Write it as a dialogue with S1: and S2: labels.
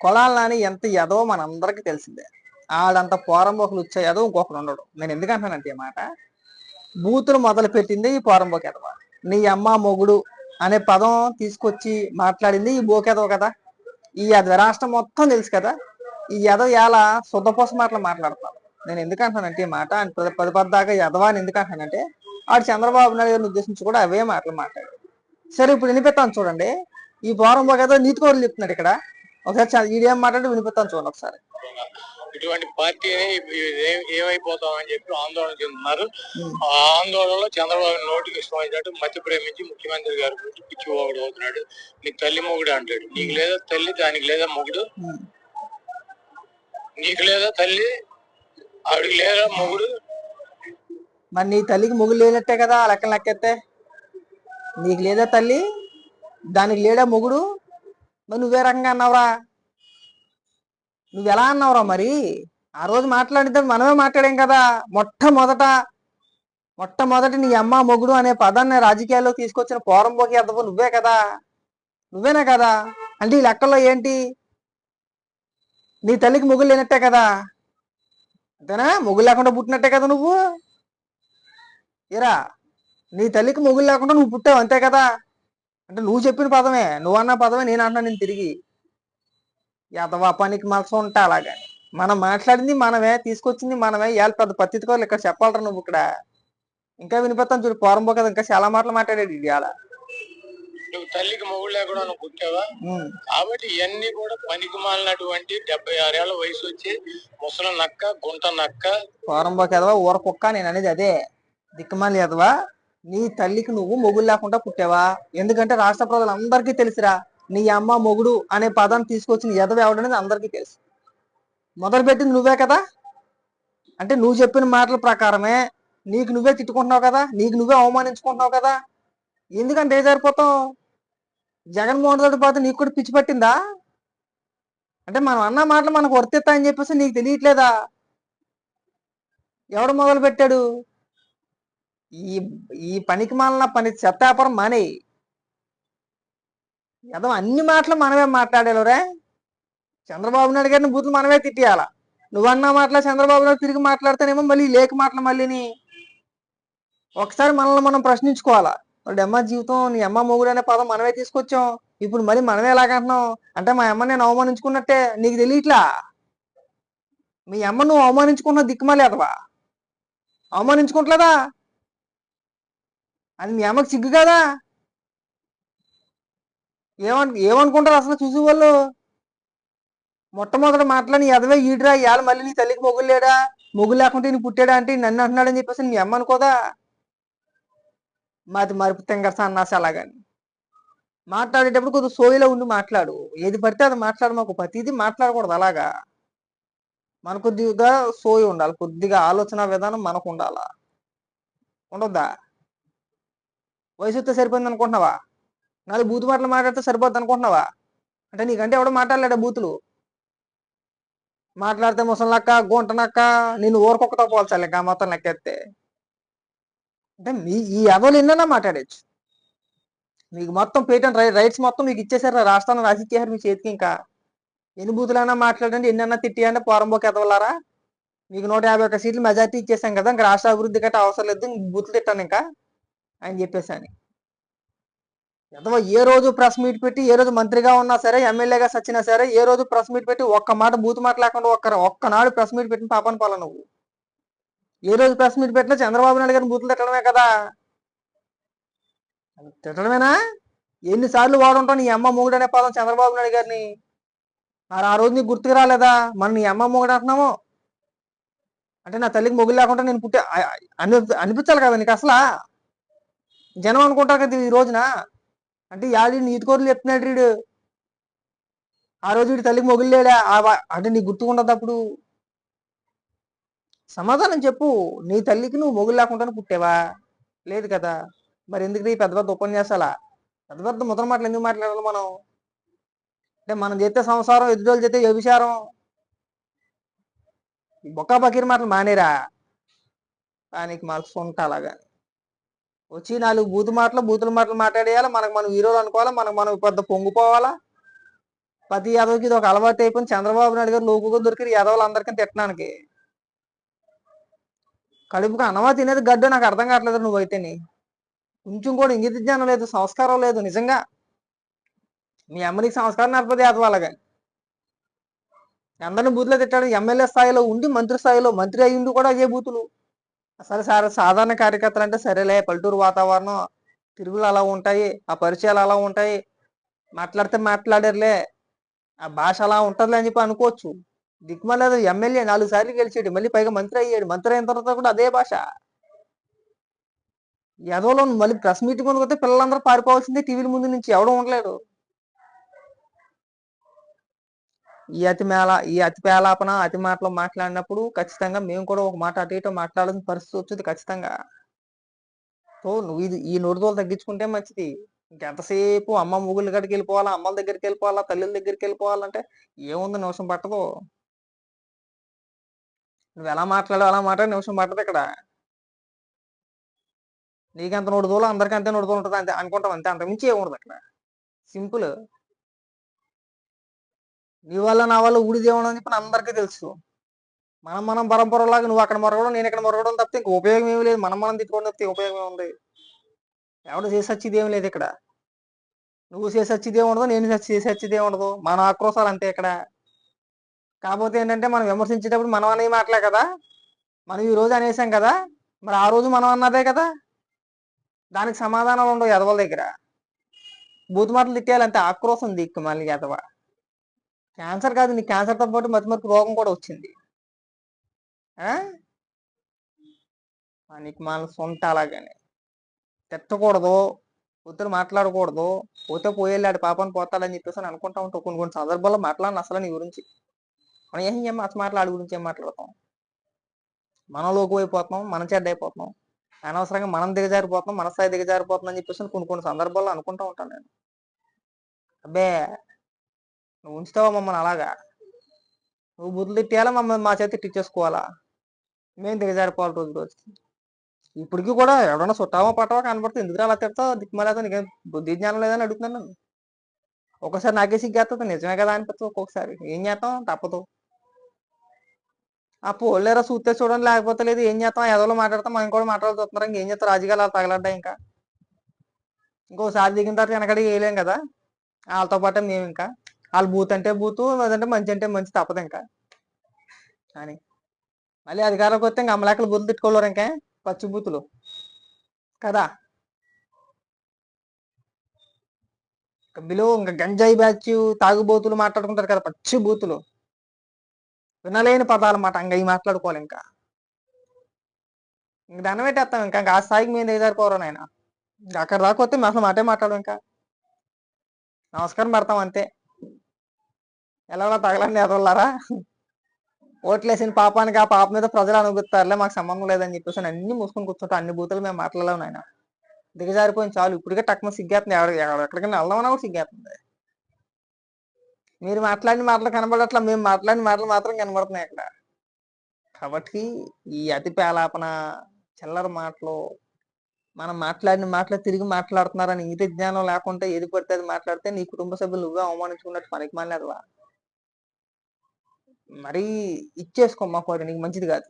S1: కొలాలని ఎంత ఎదవో మనందరికీ తెలిసిందే. ఆడంత పోరంబోకులు వచ్చే ఎదవ ఇంకొకరు ఉండడు. నేను ఎందుకు అంటానంటే ఈ మాట బూతులు మొదలు పెట్టింది ఈ పోరంబోక ఎదవ నీ అమ్మ మొగుడు అనే పదం తీసుకొచ్చి మాట్లాడింది ఈ బోకెదవ కదా? ఈ ఎదవ రాష్ట్రం మొత్తం తెలుసు కదా? ఈ ఎదవ ఎలా శుద్ధపోస మాటలు మాట్లాడతాను నేను ఎందుకు అంటానంటే ఈ మాట పది పది పద్దాకా ఎదవా అని ఎందుకు అంటానంటే ఆడు చంద్రబాబు నాయుడు గారిని ఉద్దేశించి కూడా అవే మాటలు మాట్లాడాడు. సరే ఇప్పుడు వినిపిస్తాను చూడండి. ఈ పోరంబోక ఏదో నీతి కోరలు చెప్తున్నాడు ఇక్కడ. ఒకసారి ఈడేం మాట్లాడి వినిపిస్తాను చూడండి ఒకసారి.
S2: ఇటువంటి పార్టీని ఏ- ఏమైపోతాం అని చెప్పి ఆందోళన చెందుతున్నారు. ఆ ఆందోళనలో చంద్రబాబు నోటికి ఇష్టం అయినట్టు మధ్య ప్రేమించి ముఖ్యమంత్రి గారు గురించి పిచ్చివాడు అవుతున్నాడు. నీ తల్లి మొగుడు అంటాడు. నీకు లేదా తల్లి దానికి లేదా మొగుడు. నీకు లేదా తల్లి ఆవిడికి లేదా మొగుడు?
S1: మరి నీ తల్లికి మొగుడు లేనట్టే కదా ఆ లెక్కలు లెక్కెత్తే? నీకు లేదా తల్లి దానికి లేడా మొగుడు? మరి నువ్వే రకంగా అన్నావురా. నువ్వు ఎలా అన్నావురా మరి? ఆ రోజు మాట్లాడితే మనమే మాట్లాడాం కదా. మొట్టమొదట మొట్టమొదటి నీ అమ్మ మొగుడు అనే పదాన్ని రాజకీయాల్లో తీసుకొచ్చిన పోరంబోకి అద్దవు నువ్వే కదా. నువ్వేనా కదా? అంటే ఈ లెక్కల్లో ఏంటి? నీ తల్లికి మొగులు లేనట్టే కదా. అంతేనా? మొగుడు లేకుండా పుట్టినట్టే కదా నువ్వు. ఇరా నీ తల్లికి మొగులు లేకుండా నువ్వు పుట్టావు అంతే కదా. అంటే నువ్వు చెప్పిన పదమే నువ్వు అన్న పదమే నేను అన్నా నేను తిరిగి. యథవా పనికి మనసు ఉంటా అలాగా. మనం మాట్లాడింది మనమే తీసుకొచ్చింది మనమే ఇవాళ పెద్ద పత్తికోవాలి ఇక్కడ చెప్పాలరా నువ్వు ఇక్కడ? ఇంకా వినిపిస్తాను చూడు పోరంబో కదా ఇంకా చాలా మాటలు మాట్లాడాడు ఇవాళ.
S2: నువ్వు తల్లికి మొగుడు లేకుండా నువ్వు పుట్టావా? కాబట్టి ఇవన్నీ కూడా పనికి మాలినటువంటి డెబ్బై ఆరేళ్ళ వయసు వచ్చి ముసలి నక్క గుంట నక్క.
S1: పోరంబో కదవా ఊర కుక్క నేను అనేది అదే. దిక్కుమాలి ఎదవా నీ తల్లికి నువ్వు మొగుడు లేకుండా పుట్టావా? ఎందుకంటే రాష్ట్ర ప్రజలందరికీ తెలుసురా నీ అమ్మ మొగుడు అనే పదాన్ని తీసుకొచ్చిన ఎదవ ఎవడనేది అందరికీ తెలుసు. మొదలు పెట్టింది నువ్వే కదా? అంటే నువ్వు చెప్పిన మాటల ప్రకారమే నీకు నువ్వే తిట్టుకుంటున్నావు కదా? నీకు నువ్వే అవమానించుకుంటున్నావు కదా? ఎందుకంటే ఏ సరిపోతావు జగన్మోహన్ రెడ్డి పాత నీకు కూడా పిచ్చి పట్టిందా? అంటే మనం అన్న మాటలు మనకు వర్తిస్తా అని చెప్పేసి నీకు తెలియట్లేదా? ఎవడు మొదలు పెట్టాడు ఈ ఈ పనికి మాలిన పని చెత్తాపురం మానే ఏదో అన్ని మాటలు మనమే మాట్లాడేలోరే చంద్రబాబు నాయుడు గారిని బూతులు మనమే తిట్టియాల? నువ్వన్నా మాటలు చంద్రబాబు నాయుడు తిరిగి మాట్లాడితేనేమో మళ్ళీ లేక మాటలు మళ్ళీని. ఒకసారి మనల్ని మనం ప్రశ్నించుకోవాలా? వాడి అమ్మ జీవితం నీ అమ్మ మొగుడు అనే పదం మనమే తీసుకొచ్చాం. ఇప్పుడు మళ్ళీ మనమే ఎలాగంటున్నాం? అంటే మా అమ్మ నేను అవమానించుకున్నట్టే నీకు తెలియట్లా? మీ అమ్మ నువ్వు అవమానించుకున్న దిక్కుమలేదవా? అవమానించుకుంటలేదా? అది మీ అమ్మకి సిగ్గు కదా? ఏమను ఏమనుకుంటారు అసలు చూసి వాళ్ళు? మొట్టమొదటి మాటలని ఎదవే ఈడ్రా ఇవాళ మళ్ళీ నీ తల్లికి మొగుడు లేడా మొగుడు లేకుంటే నీ పుట్టాడా అంటే నన్ను అంటున్నాడని చెప్పేసి మీ అమ్మ అనుకోదా? మాది మరుపు తెంగరస అన్నాసి అలాగని. మాట్లాడేటప్పుడు కొద్దిగా సోయిలో ఉండి మాట్లాడు. ఏది పడితే అది మాట్లాడు మాకు. ప్రతిదీ మాట్లాడకూడదు అలాగా. మన కొద్దిగా సోయి ఉండాలి. కొద్దిగా ఆలోచన విధానం మనకు ఉండాలా? ఉండొద్దా? వయసు వస్తే సరిపోయింది అనుకుంటున్నావా? నాలుగు బూతు మాటలు మాట్లాడితే సరిపోద్ది అనుకుంటున్నావా? అంటే నీకంటే ఎవడో మాట్లాడలేడా బూతులు? మాట్లాడితే ముసలక్క గుంటనక్క నేను ఊరకొక్కతో పోల్చాలి ఇంకా మొత్తం లెక్కెత్తే. అంటే మీ ఈ ఎవరు ఎన్నైనా మాట్లాడచ్చు. మీకు మొత్తం పేటెంట్ రైట్స్ మొత్తం మీకు ఇచ్చేసారు రాష్ట్రాన్ని రాసి ఇచ్చేసారు మీ చేతికి ఇంకా. ఎన్ని బూతులైనా మాట్లాడండి ఎన్నైనా తిట్టియండి పోరంబోకి ఎదవలారా? మీకు నూట యాభై ఒక్క సీట్లు మెజార్టీ ఇచ్చేసాం కదా ఇంకా రాష్ట్ర అభివృద్ధి గట్రా అవసరం లేదు బూతులు తిట్టాను ఇంకా. అని చెప్పేసాను. ఎంతవో ఏ రోజు ప్రెస్ మీట్ పెట్టి ఏ రోజు మంత్రిగా ఉన్నా సరే ఎమ్మెల్యేగా సచ్చినా సరే ఏ రోజు ప్రెస్ మీట్ పెట్టి ఒక్క మాట బూతు మాట లేకుండా ఒక్క ఒక్కనాడు ప్రెస్ మీట్ పెట్టిన పాపని పాల నువ్వు. ఏ రోజు ప్రెస్ మీట్ పెట్టినా చంద్రబాబు నాయుడు గారిని బూతులు తిట్టడమే కదా. తిట్టడమేనా? ఎన్నిసార్లు వాడుంటావు నీ అమ్మ మొగుడు అనే పదం చంద్రబాబు నాయుడు గారిని? మరి ఆ రోజు నీకు గుర్తుకు రాలేదా? మన నీ అమ్మ మొగుడు అంటున్నాము అంటే నా తల్లికి మొగుడు లేకుండా నేను పుట్టి అని అనిపించాలి కదా నీకు అసలా? జనం అనుకుంటారు కదా ఈ రోజున? అంటే యాడి నీతి కోరులు చెప్తున్నాడు వీడు. ఆ రోజు వీడి తల్లికి మొగిలేడా లేడా అంటే నీకు గుర్తుకుండదు అప్పుడు. సమాధానం చెప్పు. నీ తల్లికి నువ్వు మొగులు లేకుండా పుట్టావా? లేదు కదా. మరి ఎందుకు ఈ పెద్ద పెద్ద ఉపన్యాసాలా? పెద్ద పెద్ద ముద్ర మాటలు ఎందుకు మాట్లాడాలి మనం? అంటే మనం చేస్తే సంసారం ఎదుటోళ్ళు చేస్తే వ్యభిచారం. ఈ బొక్క బకీర్ మాటలు మానేరా? దానికి మాకు సొంత అలాగా. వచ్చి నాలుగు బూతు మాటలు బూతుల మాటలు మాట్లాడేయాలి? మనకు మనం హీరోలు అనుకోవాలి? మనకు మనం పెద్ద పొంగిపోవాలా? ప్రతి యాదవ్కి ఇది ఒక అలవాటు అయిపోయింది. చంద్రబాబు నాయుడు గారు లోకుగా దొరికి యాదవులు అందరికీ తిట్టడానికి. కడుపుకి అనవా తినేది గడ్డ? నాకు అర్థం కావట్లేదు నువ్వైతేని కొంచెం కూడా ఇంగిత జ్ఞానం లేదు సంస్కారం లేదు నిజంగా. మీ అమ్మనికి సంస్కారం నడపదు యాదవాళ్ళగా అందరిని బూతులు తిట్టాడు. ఎమ్మెల్యే స్థాయిలో ఉండి మంత్రి స్థాయిలో మంత్రి అయ్యిండు కూడా అదే బూతులు. అసలు సార్ సాధారణ కార్యకర్తలు అంటే సరేలే పల్లెటూరు వాతావరణం తిరుగులు అలా ఉంటాయి ఆ పరిచయాలు అలా ఉంటాయి మాట్లాడితే మాట్లాడారులే ఆ భాష అలా ఉంటుందిలే అని చెప్పి అనుకోవచ్చు. దిక్కుమలేదు ఎమ్మెల్యే నాలుగు సార్లు గెలిచాడు మళ్ళీ పైగా మంత్రి అయ్యాడు మంత్రి అయిన తర్వాత కూడా అదే భాష. ఎదవలో మళ్ళీ ప్రెస్ మీట్ ముందుకు వస్తే పిల్లలందరూ పారిపోవాల్సిందే టీవీల ముందు నుంచి ఎవడం ఉండలేడు. ఈ అతి మేళ ఈ అతి పేలాపన అతి మాటలు మాట్లాడినప్పుడు ఖచ్చితంగా మేము కూడా ఒక మాట అటు ఇటు మాట్లాడాల్సిన పరిస్థితి వచ్చింది ఖచ్చితంగా. సో నువ్వు ఇది ఈ నోటితోలు తగ్గించుకుంటే మంచిది. ఇంకెంతసేపు అమ్మ ముగ్గుల గడికి వెళ్ళిపోవాలా అమ్మల దగ్గరికి వెళ్ళిపోవాలా తల్లుల దగ్గరికి వెళ్ళిపోవాలంటే ఏముంది నిమిషం పట్టదు. నువ్వు ఎలా మాట్లాడావు అలా మాట్లాడి నిమిషం పట్టదు ఇక్కడ. నీకెంత నోడుదోలో అందరికంటే అంతే నోడుదోలు ఉంటుంది అంతే అనుకుంటాం అంతే అంతకుమించి ఏముండదు అక్కడ. సింపుల్. నీ వల్ల నా వల్ల ఊడి దేవుడు అని చెప్పి అందరికీ తెలుసు. మనం మనం పరంపరలాగా నువ్వు అక్కడ మరగడం నేను ఇక్కడ మరగడం తప్పితే ఇంక ఉపయోగం ఏమీ లేదు. మనం మనం తిట్టుకోవడం తప్పితే ఉపయోగం ఏముంది ఎవడు చేసి ఏం లేదు ఇక్కడ. నువ్వు చేసి వచ్చేది ఏమి ఉండదు నేను చేసి వచ్చేది ఏమి ఉండదు. మన ఆక్రోశాలు అంతే ఇక్కడ. కాకపోతే ఏంటంటే మనం విమర్శించేటప్పుడు మనం అనే మాటలే కదా? మనం ఈ రోజు అనేసాం కదా? మరి ఆ రోజు మనం అన్నదే కదా? దానికి సమాధానాలు ఉండవు ఎదవల దగ్గర. బూతు మాటలు తిట్టేయాలంటే ఆక్రోశం దిక్కు మళ్ళీ ఎదవ క్యాన్సర్ కాదు నీ క్యాన్సర్తో పాటు మతి రోగం కూడా వచ్చింది. ఆ? నీకు మన సొంత అలాగని. తిట్టకూడదు ఉత్తరు మాట్లాడకూడదు పోతే పోయేళ్ళాడు పాపని పోతాడని చెప్పేసి అని అనుకుంటా ఉంటావు. కొన్ని కొన్ని సందర్భాల్లో మాట్లాడిన అసలు నీ గురించి. మనం ఏం ఏం అసలు మాట్లాడి గురించి ఏం మాట్లాడతాం? మనం లోకు మన చెడ్డ అయిపోతున్నాం అనవసరంగా మనం దిగజారిపోతున్నాం మన స్థాయి దిగజారిపోతున్నాం అని చెప్పేసి కొన్ని కొన్ని సందర్భాల్లో అనుకుంటా ఉంటాను నేను. అబ్బే! నువ్వు ఉంచుతావా మమ్మల్ని అలాగా? నువ్వు బుద్ధులు తిట్టేయాలా మమ్మల్ని మా చేతి తిట్టేసుకోవాలా? మేము దిగజారిపోవాలి రోజు రోజుకి ఇప్పటికీ కూడా ఎవడన్నా చుట్టావో పట్టావా కనబడుతుంది ఎందుకు అలా తిడతావు? దిక్కుమాలేదా నీకేం బుద్ధి జ్ఞానం లేదని అడుగుతున్నాను నన్ను ఒకసారి నాకే సిగ్గేస్తుంది నిజమే కదా అనిపిస్తుంది ఒక్కొక్కసారి ఏం చేస్తాం? తప్పదు. ఆ పోలేరా చూస్తే చూడండి. లేకపోతే లేదు ఏం చేస్తాం? ఎదలో మాట్లాడతాం. మనం కూడా మాట్లాడుతున్నారు ఇంకేం చేస్తాం? రాజకీయాలు అలా తగలడ్డా ఇంకా. ఇంకోసారి దిగిన తర్వాత వెనకడికి వేయలేం కదా? వాళ్ళతో పాటే మేము ఇంకా వాళ్ళు బూత్ అంటే బూతు అదంటే మంచి అంటే మంచి తప్పదు ఇంకా. అని మళ్ళీ అధికారంలోకి వస్తే ఇంకా అమలాకలు బూతులు తిట్టుకోలేరు ఇంకా పచ్చి బూతులు. కదా? ఇంకా బిలో ఇంకా గంజాయి బ్యాచ్ తాగుబోతులు మాట్లాడుకుంటారు కదా పచ్చి బూతులు. వినలేని పదాలు మాట ఇంకా ఇవి మాట్లాడుకోవాలి ఇంకా. ఇంక దండం పెట్టేస్తాం ఇంకా ఇంకా ఆ స్థాయికి మేము దిగజారిపోరు నాయన. అక్కడ దాకా వస్తే మేము అసలు మాటే మాట్లాడు ఇంకా. నమస్కారం పెడతాం అంతే. ఎలా తగలండి ఎదవల్లారా ఓట్లేసిన పాపానికి ఆ పాప మీద ప్రజలు అనుభవిస్తారులే మాకు సంబంధం లేదని చెప్పేసి అన్ని మూసుకొని కూర్చుంటా అన్ని బూతులు మేము మాట్లాడలేము నాయన. దిగజారిపోయింది చాలు. ఇప్పటికే టక్మ సిగ్గేస్తుంది ఎవడ ఎక్కడికైనా వెళ్దామన్నా కూడా సిగ్గేస్తుంది మీరు మాట్లాడిన మాటలు కనబడట్లా మేము మాట్లాడిన మాటలు మాత్రం కనబడుతున్నాయి అక్కడ. కాబట్టి ఈ అతి పేలాపన చిల్లర మాటలు మనం మాట్లాడిన మాటలు తిరిగి మాట్లాడుతున్నారని ఇంగిత జ్ఞానం లేకుంటే ఏది పడితే అది మాట్లాడితే నీ కుటుంబ సభ్యులు నువ్వే అవమానించుకున్నట్టు పనికి మాలేదువా మరీ ఇచ్చేసుకో మాకు నీకు మంచిది కాదు.